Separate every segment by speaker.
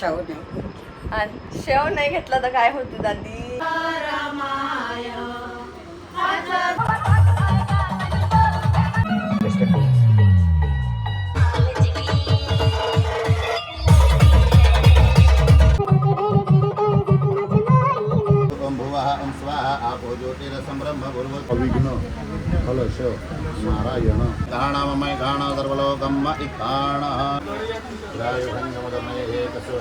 Speaker 1: शाहू नाही
Speaker 2: आणि शेव नाही घेतला तर काय होतं दादी?
Speaker 3: ओम भुवः ओम स्वाहा आपो ज्योतिरसं ब्रह्म भूर्भुव अविघ्न। कलश नारायण गाणाममय गाण सर्वलोकम् इकाणः द्रायुधन्यमदमये तस्यो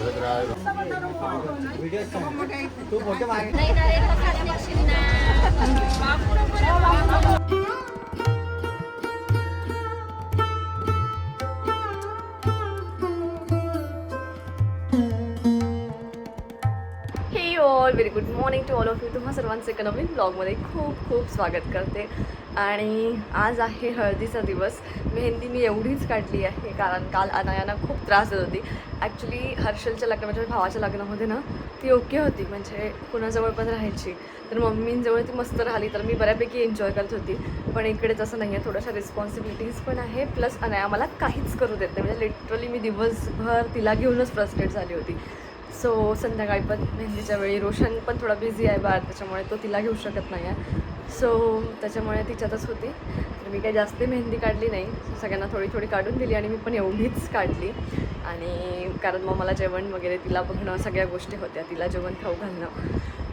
Speaker 2: very good morning to all of you तुम्हा सर्वांचं एका नवीन ब्लॉगमध्ये खूप खूप स्वागत करते. आणि आज आहे हळदीचा दिवस. मेहंदी मी एवढीच काढली आहे कारण काल अनायाना खूप त्रास देत होती. ॲक्च्युली हर्षलच्या लग्न म्हणजे भावाच्या लग्नामध्ये ना ती ओके होती म्हणजे कुणाजवळ पण राहायची. तर मम्मींजवळ ती मस्त राहिली तर मी बऱ्यापैकी एन्जॉय करत होती. पण इकडे तसं नाही आहे थोड्याशा रिस्पॉन्सिबिलिटीज पण आहे. प्लस अनाया मला काहीच करू देत नाही. म्हणजे लिटरली मी दिवसभर तिला घेऊनच फ्रस्ट्रेट झाली होती. सो संध्याकाळी पण मेहंदीच्या वेळी. रोशन पण थोडा बिझी आहे बाहेर त्याच्यामुळे तो तिला घेऊ शकत नाही आहे सो त्याच्यामुळे तिच्यातच होती. तर मी काही जास्त मेहंदी काढली नाही. सगळ्यांना थोडी थोडी काढून दिली आणि मी पण एवढीच काढली. आणि कारण मग मला जेवण वगैरे तिला बघणं सगळ्या गोष्टी होत्या. तिला जेवण खाऊ घालणं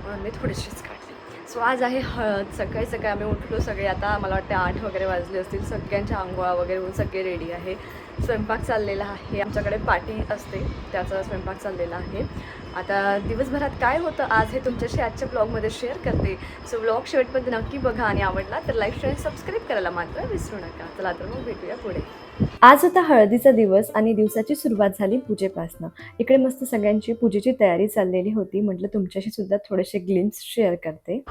Speaker 2: म्हणून मी थोडीशीच काढली. सो आज आहे हळद. सकाळी सकाळी आम्ही उठलो सगळे. आता मला वाटते आठ वगैरे वाजले असतील. सगळ्यांच्या आंघोळा वगैरे होऊन सगळे रेडी आहे. स्वयंपाक चाललेला आहे. आमच्याकडे पार्टी असते त्याचा स्वयंपाक चाललेला आहे. आता दिवसभरात काय होतं आज हे तुमच्याशी आजच्या ब्लॉगमध्ये शेअर करते. सो ब्लॉग शेवटपर्यंत नक्की बघा आणि आवडला तर लाईक शेअर सबस्क्राईब करायला मात्र विसरू नका. चला तर मग भेटूया पुढे. आज होता हळदीचा दिवस आणि दिवसाची सुरुवात झाली पूजेपासनं. इकडे मस्त सगळ्यांची पूजेची तयारी चाललेली होती. म्हटलं तुमच्याशी सुद्धा थोडेसे ग्लिम्स शेअर करते.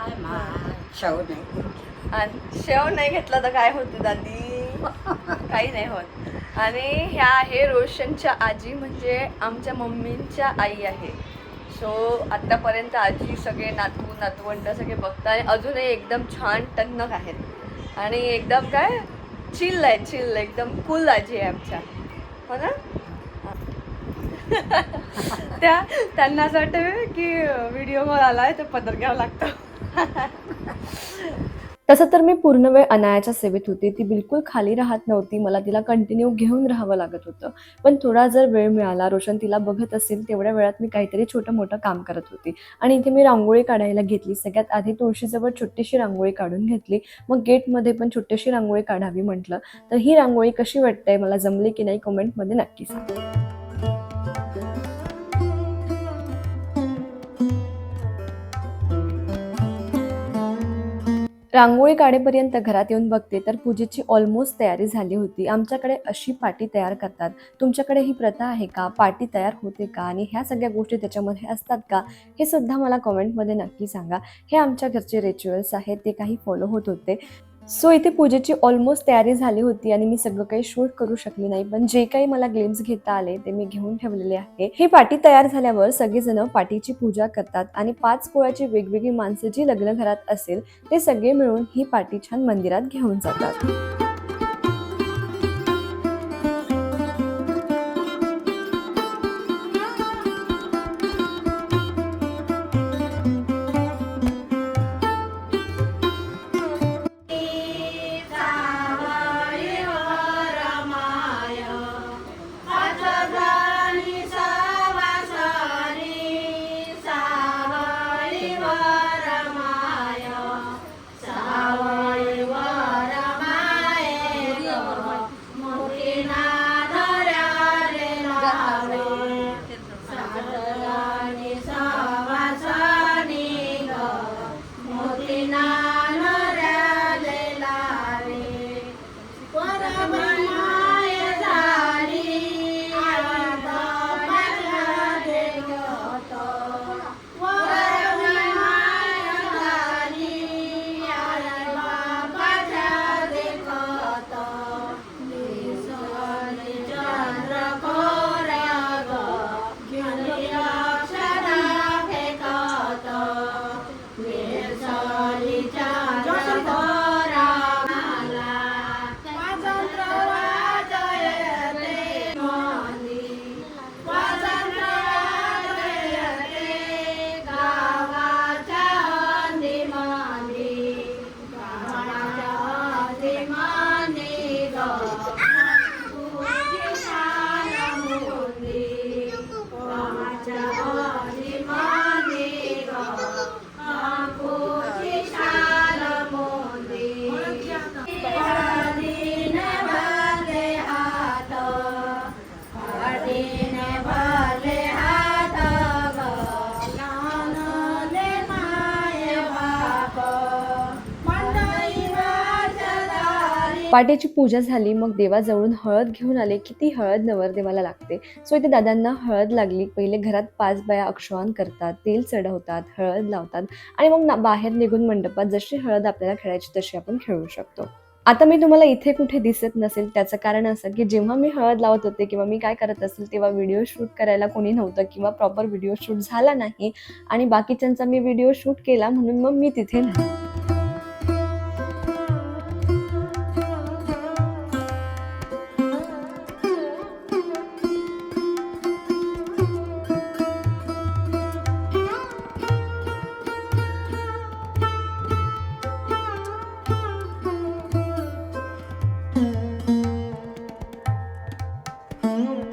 Speaker 2: शेव नाही घेतला तर काय होतं दादी? काही नाही होत. आणि ह्या आहे रोशनच्या आजी म्हणजे आमच्या मम्मींच्या आई आहे. सो आत्तापर्यंत आजी सगळे नातू नातवंड सगळे बघताय. आणि अजूनही एकदम छान टनक आहेत. आणि एकदम काय? चिल आहे चिल एकदम कुल आजी आहे आमच्या. हो ना? त्या त्यांना असं वाटतं की व्हिडिओ कॉल आला आहे तर पदर घ्यावं लागतं. तसं तर मी पूर्ण वेळ अनायाच्या सेवेत होती. ती बिलकुल खाली राहत नव्हती. मला तिला कंटिन्यू घेऊन राहावं लागत होतं. पण थोडा जर वेळ मिळाला रोशन तिला बघत असेल तेवढ्या वेळात मी काहीतरी छोटं मोठं काम करत होती. आणि इथे मी रांगोळी काढायला घेतली. सगळ्यात आधी तुळशीजवळ छोटीशी रांगोळी काढून घेतली. मग गेटमध्ये पण छोटीशी रांगोळी काढावी म्हटलं. तर ही रांगोळी कशी वाटते मला जमली की नाही? कमेंटमध्ये नक्की सांगा. रांगोळी काढेपर्यंत घरात येऊन बघते तर पूजेची ऑलमोस्ट तयारी झाली होती. आमच्याकडे अशी पाटी तयार करतात. तुमच्याकडे ही प्रथा आहे का? पाटी तयार होते का? आणि ह्या सगळ्या गोष्टी त्याच्यामध्ये असतात का? हे सुद्धा मला कमेंटमध्ये नक्की सांगा. हे आमच्या घरचे रिच्युअल्स आहेत ते काही फॉलो होत होते. सो इथे पूजेची ऑलमोस्ट तयारी झाली होती आणि मी सगळं काही शूट करू शकले नाही. पण जे काही मला ग्लिम्स घेता आले ते मी घेऊन ठेवलेले आहे. ही पाटी तयार झाल्यावर सगळेजण पाटीची पूजा करतात आणि पाच कुळाची वेगवेगळी माणसं जी लग्न घरात असेल ते सगळे मिळून ही पाटी छान मंदिरात घेऊन जातात. पाट्याची पूजा झाली मग देवाजवळून हळद घेऊन आले. की ती हळद नवरदेवाला लागते. सो इथे दादांना हळद लागली. पहिले घरात पाच बाया अक्षवान करतात तेल चढवतात हळद लावतात आणि मग ना- बाहेर निघून मंडपात जशी हळद आपल्याला खेळायची तशी आपण खेळू शकतो. आता मी तुम्हाला इथे कुठे दिसत नसेल त्याचं कारण असं की जेव्हा मी हळद लावत होते किंवा मी काय करत असेल तेव्हा व्हिडिओ शूट करायला कोणी नव्हतं किंवा प्रॉपर व्हिडिओ शूट झाला नाही आणि बाकीच्यांचा मी व्हिडिओ शूट केला म्हणून मग मी तिथे नाही.
Speaker 4: thank you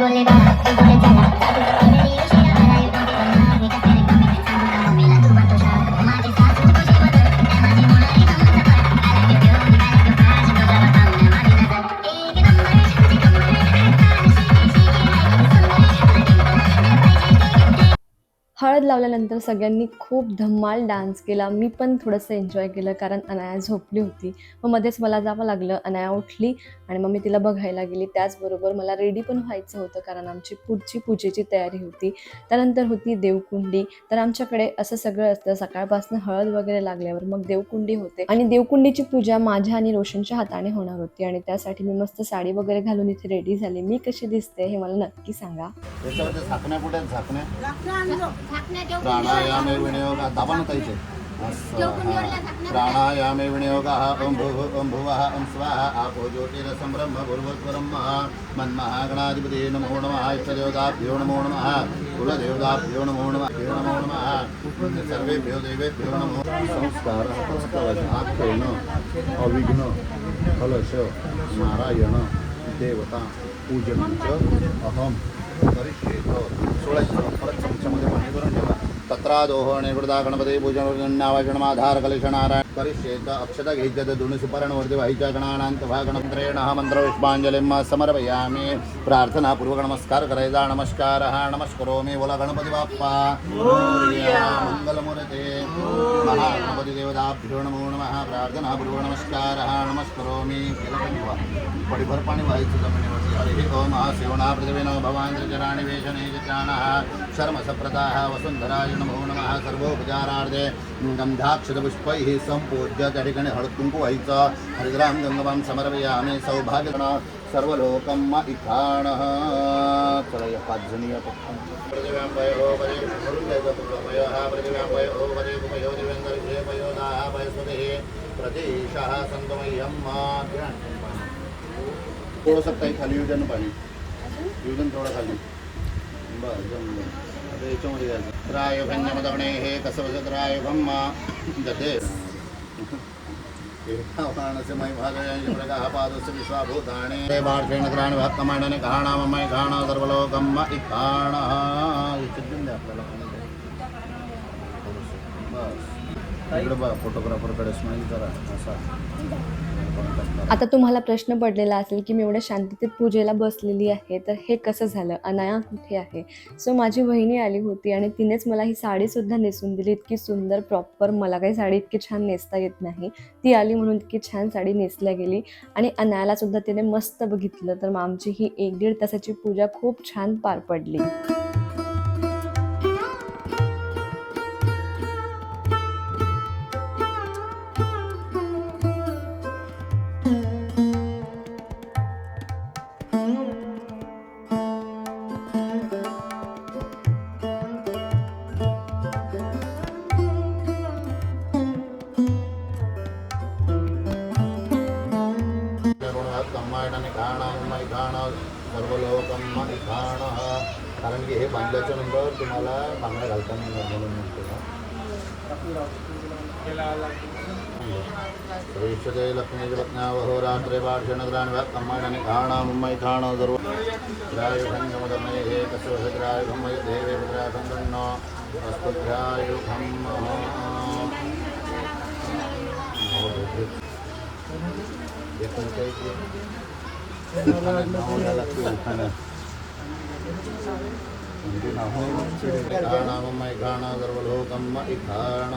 Speaker 4: বলে বা বলে চালা
Speaker 2: हळद लावल्यानंतर सगळ्यांनी खूप धम्माल डान्स केला. मी पण थोडंसं एन्जॉय केलं कारण अनाया झोपली होती. मग मध्येच मला जावं लागलं. अनाया उठली आणि मग मी तिला बघायला गेली. त्याचबरोबर मला रेडी पण व्हायचं होतं कारण आमची पुढची पूजेची तयारी होती. त्यानंतर होती देवकुंडी. तर आमच्याकडे असं सगळं असतं. सकाळपासून हळद वगैरे लागल्यावर मग देवकुंडी होते. आणि देवकुंडीची पूजा माझ्या आणि रोशनच्या हाताने होणार होती आणि त्यासाठी मी मस्त साडी वगैरे घालून इथे रेडी झाली. मी कशी दिसते हे मला नक्की सांगा.
Speaker 3: याच्यावरती झाकण्या कुठे आहेत झाकण्या
Speaker 4: झाकण्या ठेव
Speaker 3: प्राणायामे विनियोग दाबा ना ताईचे प्राणायामे विनियोग ओम भू ओम भुवः ओम स्वाहा आपो ज्योतिरसं ब्रह्म भूर्भुवस्वरं मन्मः गणाधिपति नमो नमः। इष्टदेवताभ्यो नमो नमः। कुलदेवताभ्यो नमो नमः। भ्यो नमो नमः। सर्वेभ्यो देवेभ्यो नमो संस्कार आख्येन अविघ्न कलश नारायण देवता पूजन अहम। करिष्ये हो, सोळाशे परत चमच्यामध्ये पाणी भरून ठेवा. तत्रादोह निवृदा गणपती पूजन नावाजनमाधार कलेश नारायण करिष्येत अक्षता घ्यायच्या दोन्ही सुपर्णवर्ती वाहिच्या गणानांत भा गणमंत्रेण मंत्र पुष्पांजलिं समर्पयामी। प्रार्थनापूर्वक नमस्कार करायचा नमस्कार हा नमस्कारो मी बोला गणपती बाप्पा महागणपती नमो नमः। प्रार्थनापूर्वक नमस्कार हा नमस्कारो मी केलं पाणी व्हायचं जमिनीवरती हरिः ओम हा सेवना वेशने चाणः शर्मसप्रदाः वसुंधराय नमो नमः सर्वोपचारार्थे गंधाक्षरपुष्पैः संपूज्य त्या ठिकाणी हळद हरिद्रां व्हायचं हरिद्राम गंगवाम सर्वलोकं सौभाग्य सर्व लोकं मा इखाणः चला या पाच जणी या पटकन. पृथिव्यां प्रदेशः मा थोडंसं काही खाली येऊ पाणी येऊ थोडं खाली बरं जमलं आता याच्यामध्ये घ्यायचं राय हे कसं बसत राय भम्मा दते मयि भागयं प्रगाः पादस्य विश्वाभूतानि. घाण सर्वलोकं म इखाणः आपल्याला बस. फोटोग्राफरकडे स्माईल करा असा.
Speaker 2: आता तुम्हाला प्रश्न पडलेला असेल की मी एवढ्या शांततेत पूजेला बसलेली आहे तर हे कसं झालं? अनाया कुठे आहे? सो माझी बहिणी आली होती आणि तिनेच मला ही साडीसुद्धा नेसून दिली. इतकी सुंदर प्रॉपर मला काही साडी इतकी छान नेसता येत नाही. ती आली म्हणून इतकी छान साडी नेसल्या गेली आणि अनायालासुद्धा तिने मस्त बघितलं. तर मग आमची ही एक दीड तासाची पूजा खूप छान पार पडली.
Speaker 3: तुम्हाला बांगड्या घालताना म्हणून म्हणतो ना श्रीषते लक्ष्मी पत्न्या वहो रात्रे पाठशनद्राण कम्मायणाने खाणं मुंबई खाणं सर्व द्रायुषंगमदमे हे कसं द्रायुषमय देवे द्रायुषंगन्न अस्तु द्रायुषम एकूण काही खाणामय खाण सर्वलोकम इखाण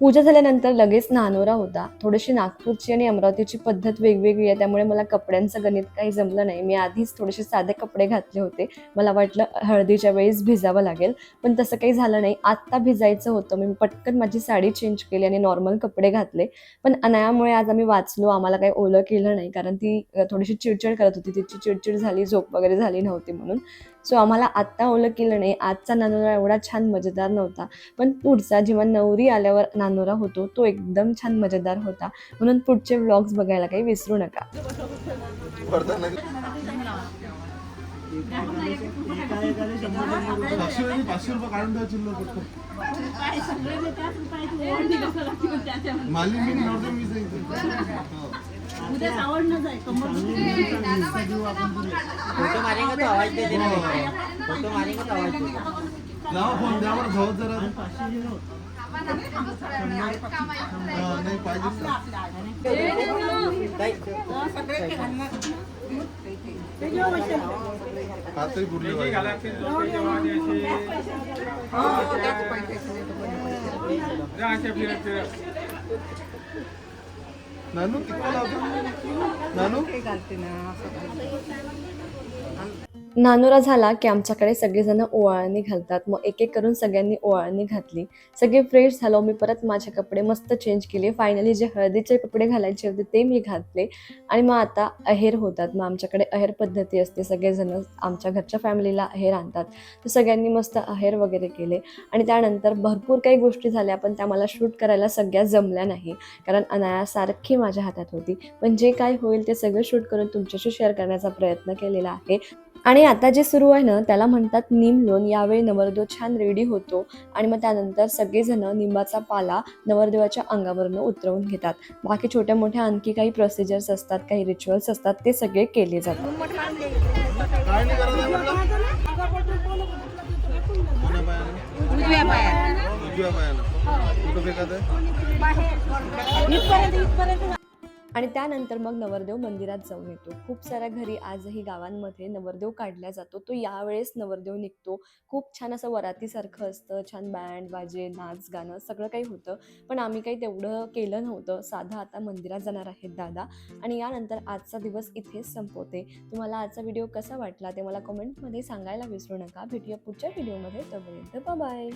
Speaker 2: पूजा झाल्यानंतर लगेच नानोरा होता. थोडीशी नागपूरची आणि अमरावतीची पद्धत वेगवेगळी आहे त्यामुळे मला कपड्यांचं गणित काही जमलं नाही. मी आधीच थोडेसे साधे कपडे घातले होते. मला वाटलं हळदीच्या वेळेस भिजावं लागेल पण तसं काही झालं नाही. आत्ता भिजायचं होतं. मी पटकन माझी साडी चेंज केली आणि नॉर्मल कपडे घातले. पण अनायामुळे आज आम्ही वाचलो आम्हाला काही ओलं केलं नाही कारण ती थोडीशी चिडचिड करत होती. तिची चिडचिड झाली झोप वगैरे झाली नव्हती म्हणून. सो आम्हाला आत्ता ओलं केलं नाही. आजचा नानोरा एवढा छान मजेदार नव्हता. पण पुढचा जेव्हा नवरी आल्यावर नानोरा होतो तो एकदम छान मजेदार होता. म्हणून पुढचे व्लॉग्स बघायला काही विसरू नका.
Speaker 5: फोन द्या बरं भाऊ जरा. नाही पाहिजे कातरी पुरली पाहिजे नानू किती लावतो नानू
Speaker 2: नानोरा झाला की आमच्याकडे सगळेजण ओवाळणी घालतात. मग एक एक करून सगळ्यांनी ओवाळणी घातली. सगळे फ्रेश झालो. मी परत माझे कपडे मस्त चेंज केले. फायनली जे हळदीचे कपडे घालायचे होते ते मी घातले. आणि मग आता अहेर होतात. मग आमच्याकडे अहेर पद्धती असते. सगळेजण आमच्या घरच्या फॅमिलीला अहेर आणतात. तर सगळ्यांनी मस्त अहेर वगैरे केले. आणि त्यानंतर भरपूर काही गोष्टी झाल्या. पण त्या मला शूट करायला सगळ्या जमल्या नाही. कारण अनाया सारखी माझ्या हातात होती. पण जे काय होईल ते सगळं शूट करून तुमच्याशी शेअर करण्याचा प्रयत्न केलेला आहे. आणि आता जे सुरू आहे ना त्याला म्हणतात निम लोन यावेळी नवरदेव छान रेडी होतो आणि मग त्यानंतर सगळेजण निंबाचा पाला नवरदेवाच्या अंगावरनं उतरवून घेतात. बाकी छोट्या मोठ्या आणखी काही प्रोसिजर्स असतात काही रिच्युअल्स असतात ते सगळे केले जातात. आणि त्यानंतर मग नवरदेव मंदिरात जाऊन येतो. खूप साऱ्या घरी आजही गावांमध्ये नवरदेव काढला जातो. तो यावेळेस नवरदेव निघतो. खूप छान असं वरातीसारखं असतं. छान बँड बाजे नाच गाणं सगळं काही होतं. पण आम्ही काही तेवढं केलं नव्हतं. साधं आता मंदिरात जाणार आहेत दादा. आणि यानंतर आजचा दिवस इथेच संपवते. तुम्हाला आजचा व्हिडिओ कसा वाटला ते मला कमेंटमध्ये सांगायला विसरू नका. भेटूया पुढच्या व्हिडिओमध्ये तोपर्यंत बाय